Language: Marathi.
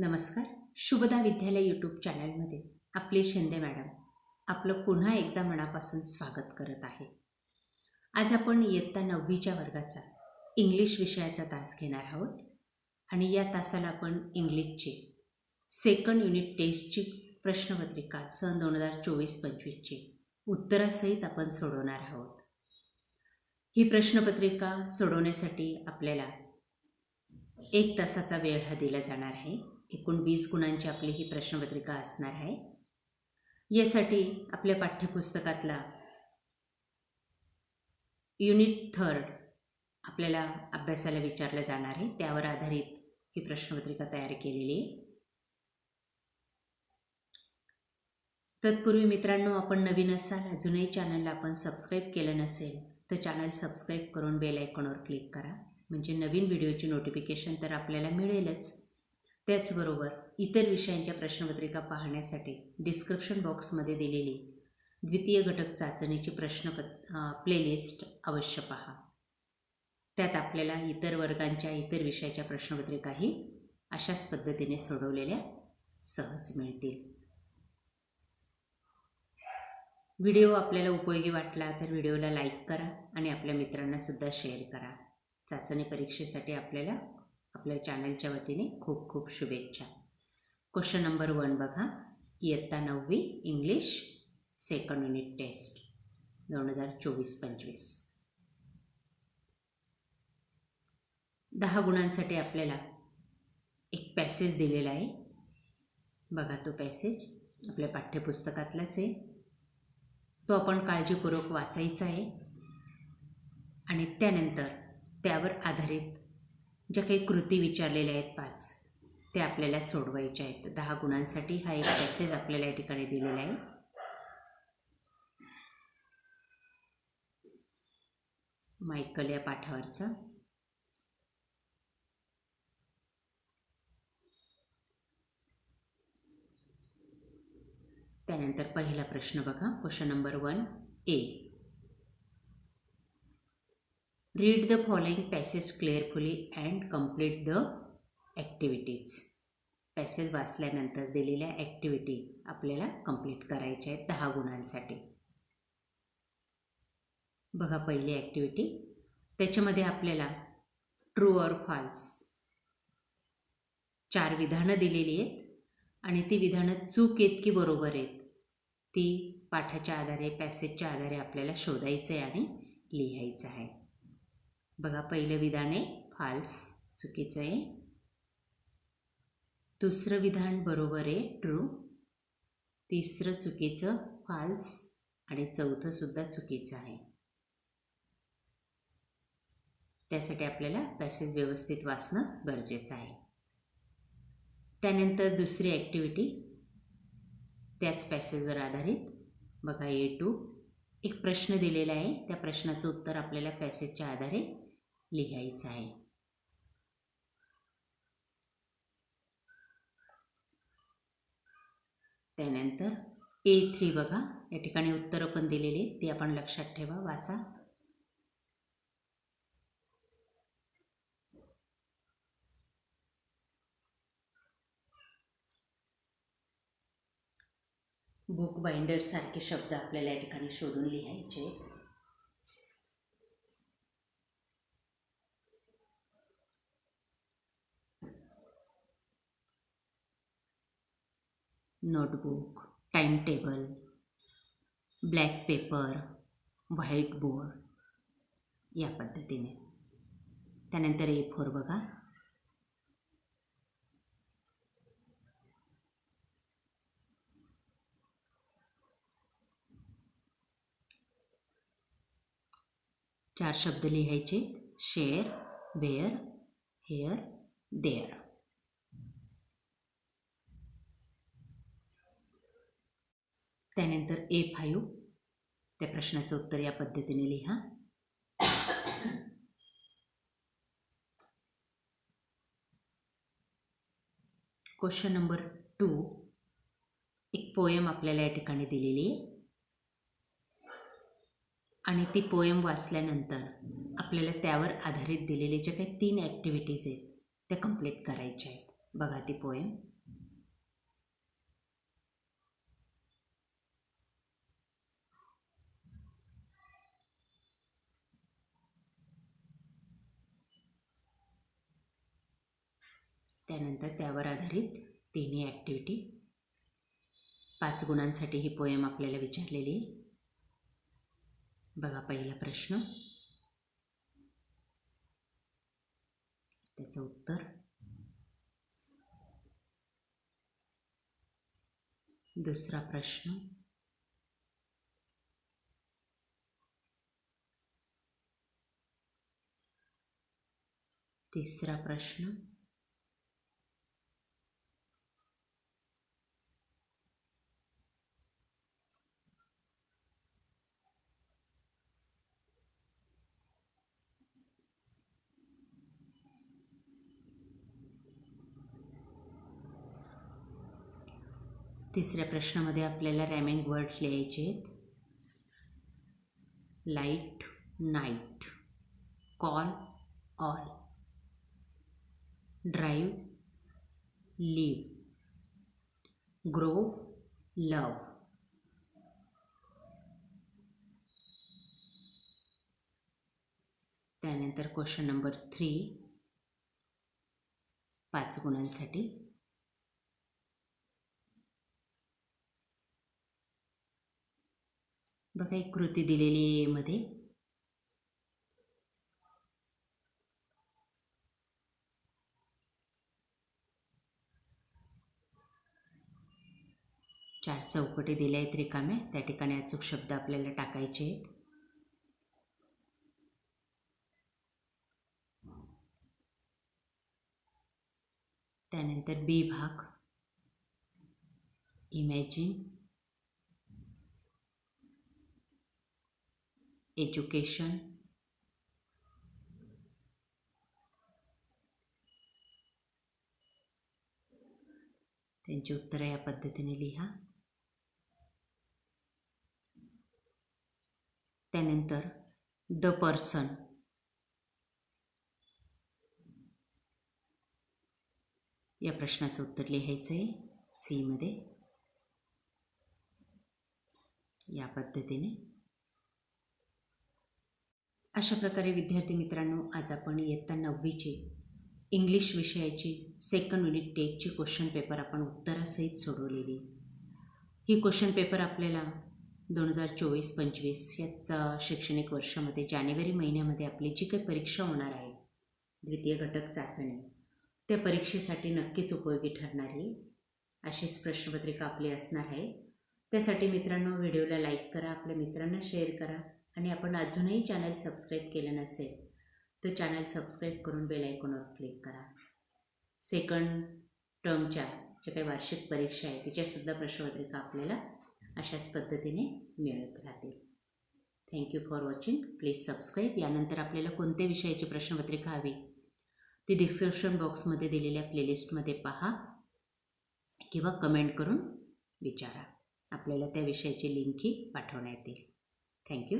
नमस्कार. शुभदा विद्यालय यूट्यूब चॅनलमध्ये आपले शिंदे मॅडम. आपलं पुन्हा एकदा मनापासून स्वागत करत आहे. आज आपण इयत्ता नववीच्या वर्गाचा इंग्लिश विषयाचा तास घेणार आहोत. आणि या तासाला आपण इंग्लिशची सेकंड युनिट टेस्टची प्रश्नपत्रिका सन दोन हजार चोवीस पंचवीसची उत्तरासहित आपण सोडवणार आहोत. ही प्रश्नपत्रिका सोडवण्यासाठी आपल्याला एक तासाचा वेळ हा दिला जाणार आहे. एकूण वीस गुणांची आपली ही प्रश्नपत्रिका असणार आहे. यासाठी आपल्या पाठ्यपुस्तकातला युनिट थर्ड आपल्याला अभ्यासाला विचारलं जाणार आहे. त्यावर आधारित ही प्रश्नपत्रिका तयार केलेली आहे. तत्पूर्वी मित्रांनो आपण नवीन असाल अजूनही चॅनलला आपण सबस्क्राईब केलं नसेल तर चॅनल सबस्क्राईब करून बेल आयकॉनवर क्लिक करा. म्हणजे नवीन व्हिडिओची नोटिफिकेशन तर आपल्याला मिळेलच. त्याचबरोबर इतर विषयांच्या प्रश्नपत्रिका पाहण्यासाठी डिस्क्रिप्शन बॉक्समध्ये दिलेली द्वितीय घटक चाचणीची प्रश्नपत प्लेलिस्ट अवश्य पहा. त्यात आपल्याला इतर वर्गांच्या इतर विषयाच्या प्रश्नपत्रिकाही अशाच पद्धतीने सोडवलेल्या सहज मिळतील. व्हिडिओ आपल्याला उपयोगी वाटला तर व्हिडिओला लाईक करा आणि आपल्या मित्रांनासुद्धा शेअर करा. चाचणी परीक्षेसाठी आपल्याला आपल्या चॅनलच्या वतीने खूप खूप शुभेच्छा. क्वेश्चन नंबर वन बघा. इयत्ता नववी इंग्लिश सेकंड युनिट टेस्ट दोन हजार चोवीस पंचवीस. दहा गुणांसाठी आपल्याला एक पॅसेज दिलेला आहे. बघा तो पॅसेज आपल्या पाठ्यपुस्तकातलाच आहे. तो आपण काळजीपूर्वक वाचायचा आहे. आणि त्यानंतर त्यावर आधारित ज्या काही कृती विचारलेल्या आहेत पाच त्या आपल्याला सोडवायच्या आहेत. दहा गुणांसाठी हा एक पॅसेज आपल्याला या ठिकाणी दिलेला आहे. मायकल या पाठावरचा. त्यानंतर पहिला प्रश्न बघा. Question number one A. Read the following passage carefully and complete the activities passage वाचल्यानंतर दिलेल्या ॲक्टिव्हिटी आपल्याला कंप्लीट करायच्या आहेत दहा गुणांसाठी. बघा पहिली ॲक्टिव्हिटी त्याच्यामध्ये आपल्याला ट्रू ऑर फॉल्स चार विधानं दिलेली आहेत आणि ती विधानं चूक आहेत की बरोबर आहेत ती पाठाच्या आधारे पॅसेजच्या आधारे आपल्याला शोधायचं आहे आणि लिहायचं आहे. बघा पहिलं विधान आहे फाल्स चुकीचं आहे. दुसरं विधान बरोबर आहे ट्रू तिसरं चुकीचं फाल्स आणि चौथंसुद्धा चुकीचं आहे. त्यासाठी आपल्याला पॅसेज व्यवस्थित वाचणं गरजेचं आहे. त्यानंतर दुसरी ॲक्टिव्हिटी त्याच पॅसेजवर आधारित. बघा ए टू एक प्रश्न दिलेला आहे. त्या प्रश्नाचं उत्तर आपल्याला पॅसेजच्या आधारे लिहायचं आहे. त्यानंतर ए थ्री बघा. या ठिकाणी उत्तरं पण दिलेली आहेत. ती आपण लक्षात ठेवा वाचा. बुक बाइंडरसारखे शब्द आपल्याला या ठिकाणी शोधून लिहायचे आहेत notebook timetable black paper white board या पद्धतीने. त्यानंतर ए फोर बघा. चार शब्द लिहायचे. शेअर वेअर हेअर देअर त्यानंतर ए फायू त्या प्रश्नाचं उत्तर या पद्धतीने लिहा. क्वेश्चन नंबर टू एक पोयम आपल्याला या ठिकाणी दिलेली आहे. आणि ती पोयम वाचल्यानंतर आपल्याला त्यावर आधारित दिलेले जे काही तीन ॲक्टिव्हिटीज आहेत त्या कंप्लीट करायच्या आहेत. बघा ती पोयम त्यानंतर त्यावर आधारित तिन्ही ॲक्टिव्हिटी पाच गुणांसाठी ही पोयम आपल्याला विचारलेली आहे. बघा पहिला प्रश्न. त्याचं उत्तर. दुसरा प्रश्न. तिसरा प्रश्न. तिसऱ्या प्रश्नामध्ये आपल्याला रॅमिंग वर्ड लिहायचे आहेत. Light night call all drive live grow love त्यानंतर क्वेश्चन नंबर थ्री पाच गुणांसाठी बघा एक कृती दिलेली आहे मध्ये. चार चौकटी दिल्या आहेत रिकाम्या. त्या ठिकाणी अचूक शब्द आपल्याला टाकायचे आहेत. त्यानंतर बी भाग. इमॅजिन एज्युकेशन त्यांची उत्तरं या पद्धतीने लिहा. त्यानंतर द पर्सन या प्रश्नाचं उत्तर लिहायचं आहे सीमध्ये या पद्धतीने. अशा प्रकारे विद्यार्थी मित्रांनो आज आपण इयत्ता नववीची इंग्लिश विषयाची सेकंड युनिट टेकची क्वेश्चन पेपर आपण उत्तरासहित सोडवलेली. ही क्वेश्चन पेपर आपल्याला दोन हजार चोवीस पंचवीस याचा शैक्षणिक वर्षामध्ये जानेवारी महिन्यामध्ये आपली जी काही परीक्षा होणार आहे द्वितीय घटक चाचणी त्या परीक्षेसाठी नक्कीच उपयोगी ठरणारी अशीच प्रश्नपत्रिका आपली असणार आहे. त्यासाठी मित्रांनो व्हिडिओला लाईक करा आपल्या मित्रांना शेअर करा. आणि आपण अजूनही चॅनल सबस्क्राईब केलं नसेल तर चॅनल सबस्क्राईब करून बेल आयकॉनवर क्लिक करा. सेकंड टर्मच्या ज्या काही वार्षिक परीक्षा आहे तिच्यासुद्धा प्रश्नपत्रिका आपल्याला अशाच पद्धतीने मिळत राहतील. Thank you for watching please subscribe यानंतर आपल्याला कोणत्या विषयाची प्रश्नपत्रिका हवी ती डिस्क्रिप्शन बॉक्समध्ये दिलेल्या प्लेलिस्टमध्ये पहा किंवा कमेंट करून विचारा. आपल्याला त्या विषयाची लिंकही पाठवण्यात येईल. थँक्यू